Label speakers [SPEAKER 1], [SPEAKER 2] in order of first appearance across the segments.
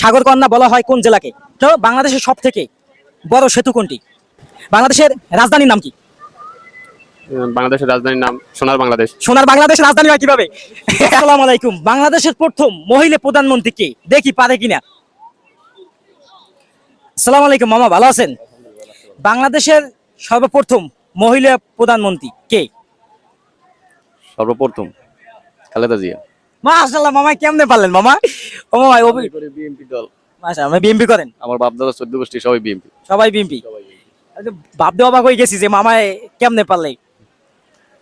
[SPEAKER 1] সাগরকন্যা বলা হয় কোন জেলাকে? তো বাংলাদেশের সব থেকে বড় সেতু কোনটি? বাংলাদেশের রাজধানীর নাম কি?
[SPEAKER 2] বাংলাদেশের রাজধানীর নাম সোনার বাংলাদেশ।
[SPEAKER 1] সোনার বাংলাদেশের রাজধানী হয় কীভাবে? আসসালামু আলাইকুম। বাংলাদেশের প্রথম মহিলা প্রধানমন্ত্রী কে? দেখি পারে কিনা। আসসালামু আলাইকুম মামা ভালো আছেন? বাংলাদেশের সর্বপ্রথম মহিলা প্রধানমন্ত্রী কে?
[SPEAKER 3] সর্বপ্রথম খালেদা জিয়া।
[SPEAKER 1] মাশাআল্লাহ মামা কেমনে পারলেন মামা? ও মামা
[SPEAKER 3] বিএনপি দল।
[SPEAKER 1] মাশাআল্লাহ বিএমপি করেন?
[SPEAKER 3] আমার বাপ দাদা চোদ্দ গোষ্ঠী সবাই বিএনপি
[SPEAKER 1] সবাই বিএমপি ভাবতে অবাক হয়ে গেছি যে মামায় কেমনে পারলে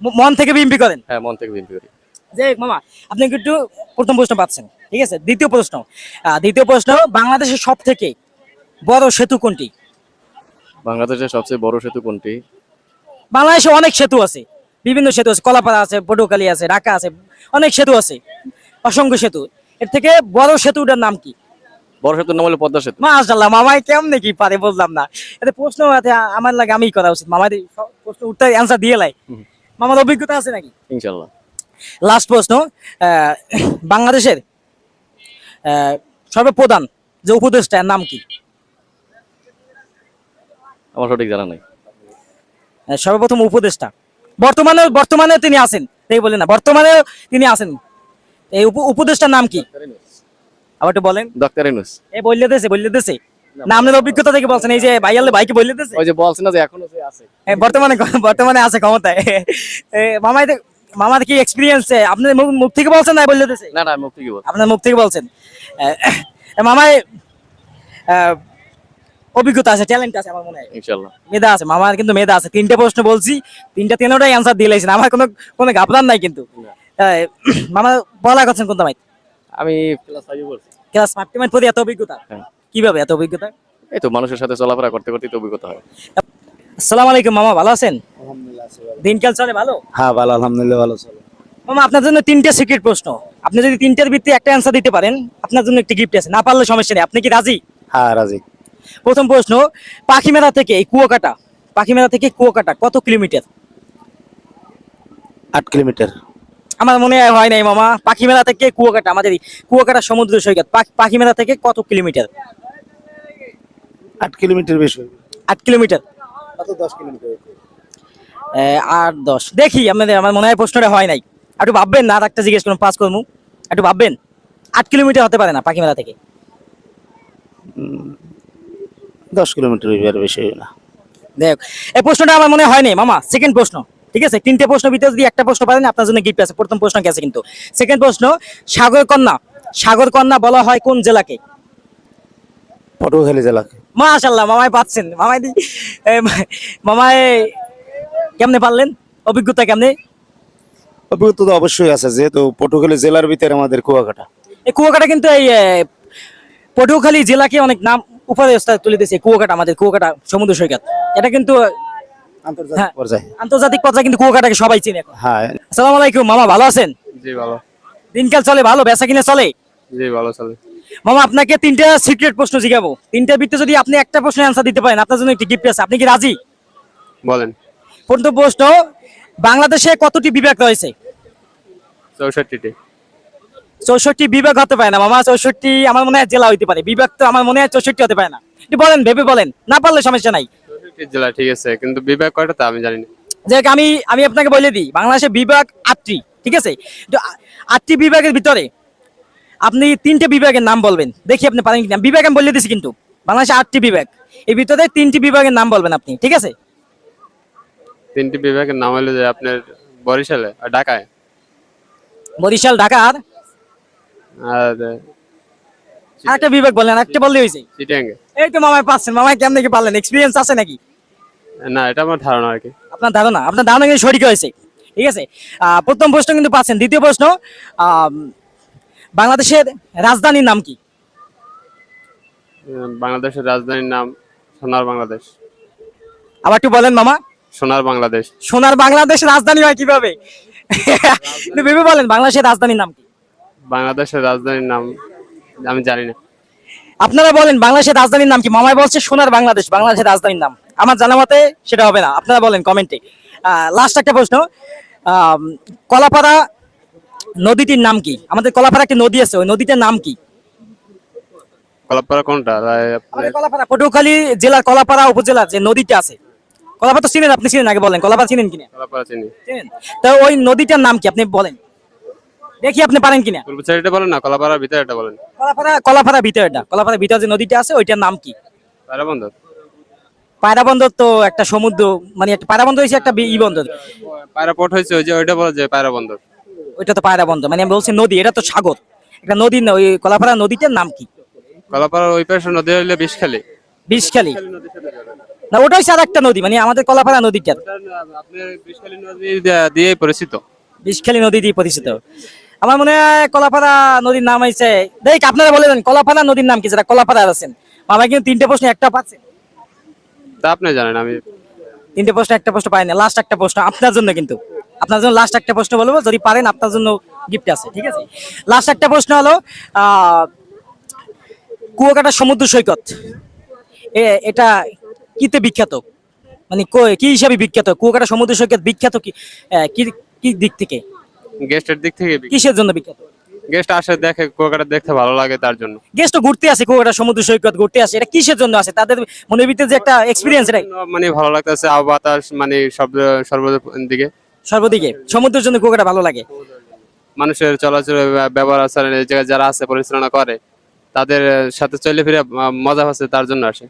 [SPEAKER 1] মন থেকে বিএমপি করেন?
[SPEAKER 3] হ্যাঁ মন থেকে বিএনপি করি।
[SPEAKER 1] যে মামা আপনি একটু প্রথম প্রশ্ন পাচ্ছেন ঠিক আছে? দ্বিতীয় প্রশ্ন। দ্বিতীয় প্রশ্ন বাংলাদেশের সব থেকে বড় সেতু কোনটি?
[SPEAKER 3] বাংলাদেশের সবচেয়ে বড় সেতু কোনটি?
[SPEAKER 1] বাংলাদেশে অনেক সেতু আছে। বিভিন্ন সেতু আছে কলাপাড়া আছে পটুয়াখালী আছে ঢাকা আছে অনেক সেতু আছে অসংখ্য সেতু। এর থেকে বড় সেতুটার নাম কি?
[SPEAKER 3] বড় সেতুর নাম হলো পদ্মা সেতু।
[SPEAKER 1] মাশাল্লাহ মামাই কেমনে কি পারে বললাম না। প্রশ্ন আমার লাগে আমি করা উচিত। সব প্রশ্ন উত্তর অ্যান্সার দিয়ে লাই। মামার অভিজ্ঞতা আছে নাকি?
[SPEAKER 3] ইনশাল্লাহ
[SPEAKER 1] লাস্ট প্রশ্ন বাংলাদেশের সর্বপ্রধান যে উপদেষ্টার নাম কি?
[SPEAKER 3] আমার সঠিক জানা নাই।
[SPEAKER 1] সর্বপ্রথম উপদেষ্টা। বর্তমানে বর্তমানে তিনি আছেন। এই বলেন না বর্তমানে তিনি আছেন। এই উপ- উপদেষ্টার নাম কি? আবার একটু বলেন।
[SPEAKER 3] ডক্টর ইনুস।
[SPEAKER 1] এই বললে দেশে বললে দেশে না অভিজ্ঞতা থেকে বলছেন এই যে ভাইয়ালে ভাইকে বললে দেশে
[SPEAKER 3] ওই যে বলছে না যে এখনও যে আছে।
[SPEAKER 1] বর্তমানে বর্তমানে আছে ক্ষমতায়। এ, মামাই মামার কি এক্সপিরিয়েন্স আপনার মুখ- মুখ থেকে বলছেন না বললে দেশে
[SPEAKER 3] না না মুখ থেকে বল
[SPEAKER 1] আপনার মুখ থেকে বলছেন। মামাই অভিজ্ঞতা আছে ট্যালেন্ট আছে আমার মনে হয়।
[SPEAKER 3] ইনশাল্লাহ
[SPEAKER 1] মেধা আছে মামার কিন্তু মেধা আছে। তিনটে প্রশ্ন বলছি তিনটা তিনটাই অ্যান্সার দিয়ে লাইছেন। আমার কোনো কোনো ঘাবলান নাই কিন্তু। মামা বলা করছেন কোন মাই
[SPEAKER 3] আমি ক্লাস ফাইভে পড়ছি।
[SPEAKER 1] ক্লাস ফাইভ টেমের প্রতি এত অভিজ্ঞতা?
[SPEAKER 3] হ্যাঁ।
[SPEAKER 1] কীভাবে এত অভিজ্ঞতা?
[SPEAKER 3] এই তো মানুষের সাথে চলাফেরা করতে করতে তো অভিজ্ঞতা হয়।
[SPEAKER 1] আসসালামু আলাইকুম মামা ভালো আছেন? আলহামদুলিল্লাহ দিনকাল চলে ভালো?
[SPEAKER 4] হ্যাঁ ভালো আলহামদুলিল্লাহ ভালো চলে।
[SPEAKER 1] মামা আপনার জন্য তিনটে সিক্রেট প্রশ্ন। আপনি যদি তিনটার ভিত্তি একটা অ্যান্সার দিতে পারেন আপনার জন্য একটি গিফট আছে। না পারলে সমস্যা নেই। আপনি কি রাজি?
[SPEAKER 4] হ্যাঁ রাজি।
[SPEAKER 1] প্রথম প্রশ্ন পাখিমেলা থেকে এই কুয়াকাটা পাখিমেলা থেকে কুয়াকাটা কত কিলোমিটার?
[SPEAKER 4] আট কিলোমিটার।
[SPEAKER 1] আমার মনে হয় নাই মামা। পাখিমেলা থেকে কুয়াকাটা আমাদের কুয়াকাটা সমুদ্র সৈকত পাখি- পাখিমেলা থেকে কত কিলোমিটার?
[SPEAKER 4] আট কিলোমিটার বেশি
[SPEAKER 1] আট কিলোমিটার।
[SPEAKER 4] দশ কিলোমিটার
[SPEAKER 1] আট দশ। দেখি আপনাদের আমার মনে হয় প্রশ্নটা হয় নাই। একটু ভাববেন না আর একটা জিজ্ঞেস করুন পাস করব। একটু ভাববেন। আট কিলোমিটার হতে পারে না পাখিমেলা থেকে?
[SPEAKER 4] দশ কিলোমিটার আর বেশি না।
[SPEAKER 1] দেখ এই প্রশ্নটা আমার মনে হয়নি মামা। সেকেন্ড প্রশ্ন ঠিক আছে? তিনটে প্রশ্ন ভিতরে যদি একটা প্রশ্ন পারেন আপনার জন্য গিফট আছে। প্রথম প্রশ্ন গেছে কিন্তু। সেকেন্ড প্রশ্ন সাগর কন্যা। সাগর কন্যা বলা হয় কোন জেলাকে?
[SPEAKER 4] পটুয়াখালী জেলাকে।
[SPEAKER 1] মাশাল্লাহ মামাই পাচ্ছেন। মামাই দি মামাই কেমনে পারলেন? অভিজ্ঞতা কেমনে?
[SPEAKER 4] অভিজ্ঞতা তো অবশ্যই আছে যেহেতু পটুয়াখালী জেলার ভিতরে আমাদের কুয়াকাটা।
[SPEAKER 1] এই কুয়াকাটা কিন্তু এই পটুয়াখালী জেলাকে অনেক নাম উপরে স্তরে তুলে দিয়েছে কুয়াকাটা আমাদের কুয়াকাটা সমুদ্র সৈকত। এটা কিন্তু
[SPEAKER 4] আন্তর্জাতিক
[SPEAKER 1] হ্যাঁ।
[SPEAKER 4] পর্যায়ে।
[SPEAKER 1] কিন্তু কুয়াকাটাকে সবাই চিনে
[SPEAKER 4] হ্যাঁ।
[SPEAKER 1] আসসালামু আলাইকুম মামা ভালো আছেন?
[SPEAKER 2] জি ভালো।
[SPEAKER 1] দিনকাল চলে ভালো বেচা কিনে চলে?
[SPEAKER 2] জি ভালো চলে।
[SPEAKER 1] মামা আপনাকে তিনটা সিক্রেট প্রশ্ন জিজ্ঞাবো তিনটার ভিতরে যদি আপনি একটা প্রশ্নের অ্যান্সার দিতে পারেন আপনার জন্য একটি গিফট আছে। আপনি কি রাজি?
[SPEAKER 2] বলেন।
[SPEAKER 1] প্রথম প্রশ্ন বাংলাদেশে কতটি বিভাগ রয়েছে?
[SPEAKER 2] চৌষট্টিটি।
[SPEAKER 1] চৌষট্টি বিভাগ হতে পারে না মামা। চৌষট্টি আমার মনে হয় জেলা হইতে পারে। বিভাগ তো আমার মনে হয় চৌষট্টি হতে পারে না। একটু বলেন ভেবে বলেন। না পারলে সমস্যা নাই।
[SPEAKER 2] জেলা ঠিক আছে। কিন্তু বিভাগ কয়টা তা আমি জানি না।
[SPEAKER 1] যে আমি আমি আপনাকে বলে দিই বাংলাদেশে বিভাগ আটটি ঠিক আছে? তো আটটি বিভাগের ভিতরে আপনি তিনটে বিভাগের নাম বলবেন। দেখি আপনি পারেন কিনা। বিভাগ আমি বলে দিছি কিন্তু বাংলাদেশে আটটি বিভাগ। এই ভিতরে তিনটি বিভাগের নাম বলবেন আপনি ঠিক আছে?
[SPEAKER 2] তিনটি বিভাগের নাম হলো যে আপনার বরিশালে আর ঢাকায়।
[SPEAKER 1] বরিশাল ঢাকা আর
[SPEAKER 2] আর
[SPEAKER 1] আরেকটা বিভাগ বললেন একটা বললে হয়েছে।
[SPEAKER 2] চিটাঙ্গে।
[SPEAKER 1] এই তো মামায় পাচ্ছেন মামায় কেমন কি পারলেন? এক্সপিরিয়েন্স আছে নাকি?
[SPEAKER 2] না এটা আমার ধারণা আর কি।
[SPEAKER 1] আপনার ধারণা? আপনার ধারণা কিন্তু সঠিক হয়েছে। ঠিক আছে? প্রথম প্রশ্ন কিন্তু পাচ্ছেন। দ্বিতীয় প্রশ্ন বাংলাদেশের রাজধানীর নাম কি?
[SPEAKER 2] বাংলাদেশের রাজধানীর নাম সোনার বাংলাদেশ।
[SPEAKER 1] আবার একটু বলেন মামা।
[SPEAKER 2] সোনার বাংলাদেশ।
[SPEAKER 1] সোনার বাংলাদেশ রাজধানী হয় কীভাবে? ভেবে বলেন বাংলাদেশের রাজধানীর নাম কি?
[SPEAKER 2] বাংলাদেশের রাজধানীর নাম আমি জানি না।
[SPEAKER 1] আপনারা বলেন বাংলাদেশের রাজধানীর নাম কি? মামাই বলছে সোনার বাংলাদেশ বাংলাদেশের রাজধানীর নাম। আমার জানা মতে সেটা হবে না। আপনারা বলেন কমেন্টে। লাস্ট একটা প্রশ্ন। কলাপাড়া নদীটির নাম কি? আমাদের কলাপাড়া একটা নদী আছে ওই নদীটার নাম কি?
[SPEAKER 2] কলাপাড়া কোনটা?
[SPEAKER 1] কলাপাড়া পটুয়াখালী জেলার কলাপাড়া উপজেলা যে নদীটা আছে। কলাপাড়া তো চিনেন আপনি চিনেন আগে বলেন কলাপাড়া চিনেন কিনা?
[SPEAKER 2] কলাপাড়া চিনি।
[SPEAKER 1] তো ওই নদীটার নাম কি? আপনি বলেন। দেখি আপনি পারেন কিনা।
[SPEAKER 2] সাইডটা বলেন না কলাপাড়ার ভিতরে এটা বলেন।
[SPEAKER 1] কলাপাড়া কলাপাড়া ভিতরটা কলাপাড়া ভিতরে যে নদীটা আছে ওইটার নাম কি?
[SPEAKER 2] পায়রা বন্দর
[SPEAKER 1] পায়রা বন্দর তো একটা সমুদ্র মানে একটা পায়রা বন্দর হয়েছে একটা ই বন্দর।
[SPEAKER 2] পায়রা পোর্ট হয়েছে ওই যে ওইটা বলা যায় পায়রা বন্দর
[SPEAKER 1] ওইটা তো পায়রা বন্দর মানে আমি বলছি নদী এটা তো সাগর। একটা নদী না ওই কলাপাড়া নদীটার নাম কি?
[SPEAKER 2] কলাপাড়ার ওই পাশে নদী হইলে বিষখালী।
[SPEAKER 1] বিষখালী। না। ওটা হচ্ছে আর একটা নদী মানে আমাদের কলাপাড়া নদীটার।
[SPEAKER 2] আপনার বিষখালী নদী দিয়ে- পরিচিত।
[SPEAKER 1] বিষখালী নদী দিয়ে পরিচিত। আমার মনে হয় কলাপাড়া নদীর নাম হয়েছে দেখ আপনারা বলে দেন কলাপাড়া নদীর নাম কি যেটা কলাপাড়া আছেন মামা কিন্তু তিনটে প্রশ্ন একটা পাচ্ছেন
[SPEAKER 2] তা আপনি জানেন আমি
[SPEAKER 1] তিনটে প্রশ্ন একটা প্রশ্ন পাই না লাস্ট একটা প্রশ্ন আপনার জন্য কিন্তু। আপনার জন্য লাস্ট একটা প্রশ্ন বলব যদি পারেন আপনার জন্য গিফট আছে ঠিক আছে? লাস্ট একটা প্রশ্ন হলো আহ, কুয়াকাটা সমুদ্র সৈকত। এটা কিতে বিখ্যাত? মানে কো- কি হিসাবে বিখ্যাত? কুয়াকাটা সমুদ্র সৈকত বিখ্যাত কি কি দিক থেকে?
[SPEAKER 2] গেস্টের দিক থেকে
[SPEAKER 1] কিসের জন্য বিখ্যাত?
[SPEAKER 2] গেস্ট আসে দেখে কুয়াকাটা দেখতে ভালো লাগে তার জন্য।
[SPEAKER 1] গেস্ট ঘুরতে আসে কুয়াকাটা সমুদ্র সৈকত ঘুরতে আসে এটা কিসের জন্য আসে? তাদের মনের ভিতরে যে একটা এক্সপিরিয়েন্স এটাই।
[SPEAKER 2] মানে ভালো লাগতেছে আবহাওয়া বাতাস মানে সব সর্ব দিকে।
[SPEAKER 1] সর্বদিকে সমুদ্রের জন্য কুয়াকাটা ভালো লাগে।
[SPEAKER 2] মানুষের চলাচল ব্যবহার আচার এই জায়গায় যারা আছে পরিচালনা করে তাদের সাথে চলে ফিরে মজা হচ্ছে তার জন্য আসে।